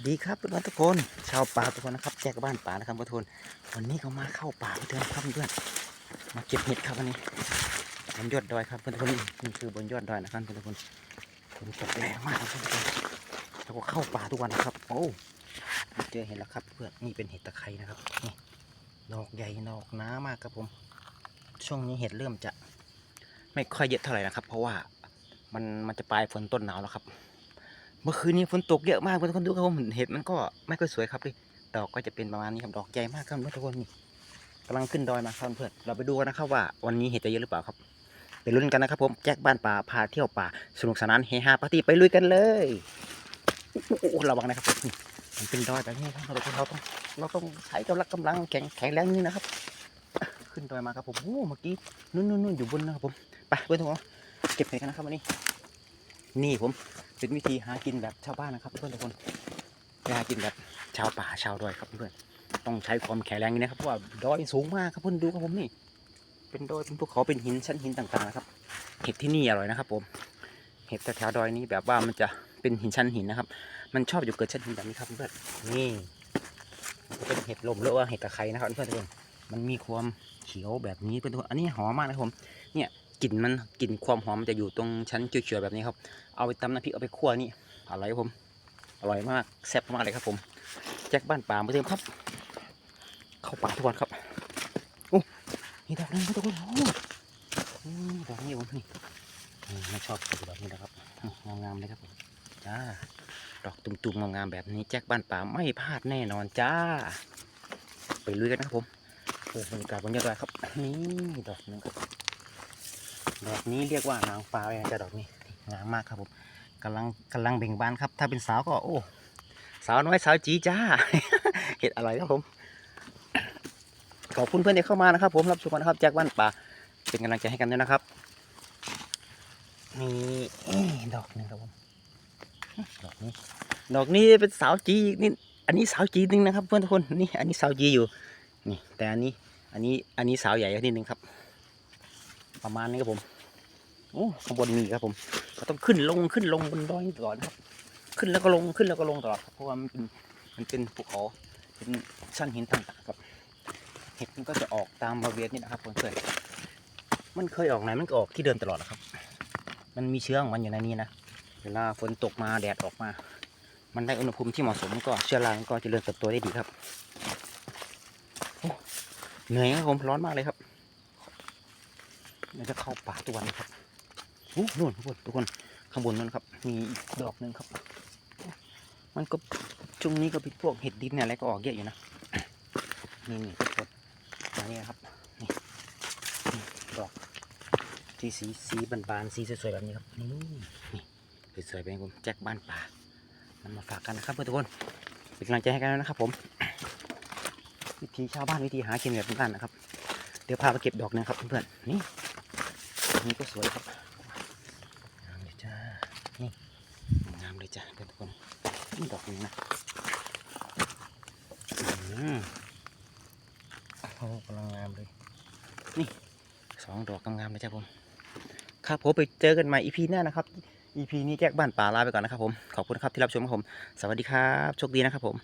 วัสดีครับเพื่อนทุกคนชาวป่าทุกคนนะครับแจกบ้านป่านะครับเพื่อนวันนี้ก็มาเข้าป่าเพื่อนครับเพื่อนมาเก็บเห็ดครับวันนี้บนยอดดอยครับเพื่อนๆนี่คือบนยอดดอยนะครับเพื่อนๆฝนตกแรงมากครับเพื่อนๆแล้วก็เข้าป่าทุกวันนะครับ โอ้เจอเห็ดแล้วครับ เพื่อนนี่เป็นเห็ดตะไคร้นะครับนี่ดอกใหญ่ดอกหนามากครับผม ช่วงนี้เห็ดเริ่มจะ ไม่ค่อยเยอะเท่าไหร่นะครับ เพราะว่ามันมันจะปลายฝนต้นหนาวแล้วครับ มื่อคืนนี้ฝนตกเยอะมากเพื่อนคนดูครับผมเห็ดมันก็ไม่ค่อยสวยครับดิดอกก็จะเป็นประมาณนี้ครับดอกใหญ่มากครับทุกคนนี่กำลังขึ้นดอยมาครับเพื่อนเราไปดูกันนะครับว่าวันนี้เห็ดจะเยอะหรือเปล่าครับไปลุ้นกันนะครับผมแจ็คบ้านป่าพาเที่ยวป่าสนุกสนานเฮฮาปาร์ตี้ไปลุยกันเลยระวังนะครับผมนี่มันเป็นดอยแบบนี้ครับเราต้องเราต้องเราต้องใช้กำลังกำลังแข็งแข็งแรงนี่นะครับ ขึ้นดอยมาครับผมโอ้เมื่อกี้นู่นนู่นนู่นอยู่บนนะครับผมไปเพื่อนทุกคนเก็บเห็ดกันนะครับวันนี้ นี่ผมเป็นวิธีหากินแบบชาวบ้านนะครับเพื่อนทุกคนหากินแบบชาวป่าชาวดอยครับเพื่อนต้องใช้ความแข็งแรงนี่นะครับเพราะว่าดอยสูงมากครับเพื่อนดูครับผมนี่เป็นดอยเป็นภูเขาเป็นหินชั้นหินต่างๆนะครับ เห็ดที่นี่อร่อยนะครับ ผม เห็ดแถวๆดอยนี้แบบว่ามันจะเป็นหินชั้นหินนะครับ มันชอบอยู่เกิดชั้นหินแบบนี้ครับเพื่อนนี่เป็นเห็ดลมหรือว่าเห็ดตะไคร้นะครับเพื่อนทุกคนมันมีความเขียวแบบนี้เพื่อนทุกคนอันนี้หอมมากนะครับผม เนี่ย กลิ่นมันกลิ่นความหอมมันจะอยู่ตรงชั้นเขียวๆแบบนี้ครับ เอาไปตำน้ำพริกเอาไปคั่วนี่อร่อยครับผม อร่อยมากแซ่บมากเลยครับผม แจ็คบ้านป่ามาเติมครับ เข้าป่าทุกวันครับโอ้นี่ดอกนึงครับทุกคนโอ้ดอกนี้ผมนี่ไม่ชอบดอกนี้นะครับงามๆเลยครับผมจ้าดอกตุ่มๆงามๆแบบนี้แจ็คบ้านป่าไม่พลาดแน่นอนจ้า ไปลุยกันนะครับผมบรรยากาศบนยอดดอยครับนี่ดอกนึงครับ ดอกนี้เรียกว่านางฟ้าเลยนะจ้าดอกนี้งามมากครับผมกำลังกำลังเบ่งบานครับ ถ้าเป็นสาวก็โอ้สาวน้อยสาวจีจ้าเห็ดอะไรครับผม ขอบคุณเพื่อนที่เข้ามานะครับ ผมรับชมกันนะครับแจ็คบ้านป่าเป็นกำลังใจให้กันด้วยนะครับนี่ดอกนึงครับผมดอกนี้ ดอกนี้เป็นสาวจีนี่อันนี้สาวจีนึงนะครับ เพื่อนทุกคนนี่อันนี้สาวจีอยู่นี่แต่อันนี้อันนี้อันนี้สาวใหญ่นิดนึงครับ ประมาณนี้ครับผม โอ้ข้างบนมีครับผมเราต้องขึ้นลงขึ้นลงบนดอยตลอดครับ ขึ้นแล้วก็ลงขึ้นแล้วก็ลงตลอดเพราะว่ามันเป็นมันเป็นภูเขาเป็นชั้นหินต่างๆครับ เห็ดมันก็จะออกตามบริเวณนี้นะครับผมเคยมันเคยออกไหนมันก็ออกที่เดิมตลอดนะครับ มันมีเชื้อของมันอยู่ในนี้นะเวลาฝนตกมาแดดออกมา มันได้อุณหภูมิที่เหมาะสมก็เชื้อรามันก็เจริญเติบโตได้ดีครับเหนื่อยครับผมร้อนมากเลยครับเราจะเข้าป่าทุกวันนะครับ โอ้นู่นทุกคนทุกคนข้างบนนั่นครับ มีดอกหนึ่งครับ มันก็ช่วงนี้ก็เป็นพวกเห็ดดินเนี่ยอะไรก็ออกเยอะอยู่นะนี่นี่ทุกคนอันนี้นะครับนี่นดอกที่สีสีบานๆสีสวยๆแบบนี้ครับนี่นี่สวยๆแบบนี้ผมแจ็คบ้านป่านำมาฝากกันนะครับเพื่อนทุกคนเป็นกำลังใจให้กันนะครับ ผม วิธีชาวบ้านวิธีหากินแบบบ้านนะครับ เดี๋ยวพาไปเก็บดอกหนึงครับเพื่อนๆนี่นนี้ก็สวยครับ งามเลยจ้า นี่งามเลย จ้าทุกคนนี่ดอกนี้นะอืมโอ้กำลังงามเลย นี่สองดอกงามๆเลยจ้าผม ครับผมไปเจอกันใหม่ EP หน้านะครับ EP นี้แจ็คบ้านป่าลาไปก่อนนะครับผม ขอบคุณครับที่รับชมครับผม สวัสดีครับ โชคดีนะครับผม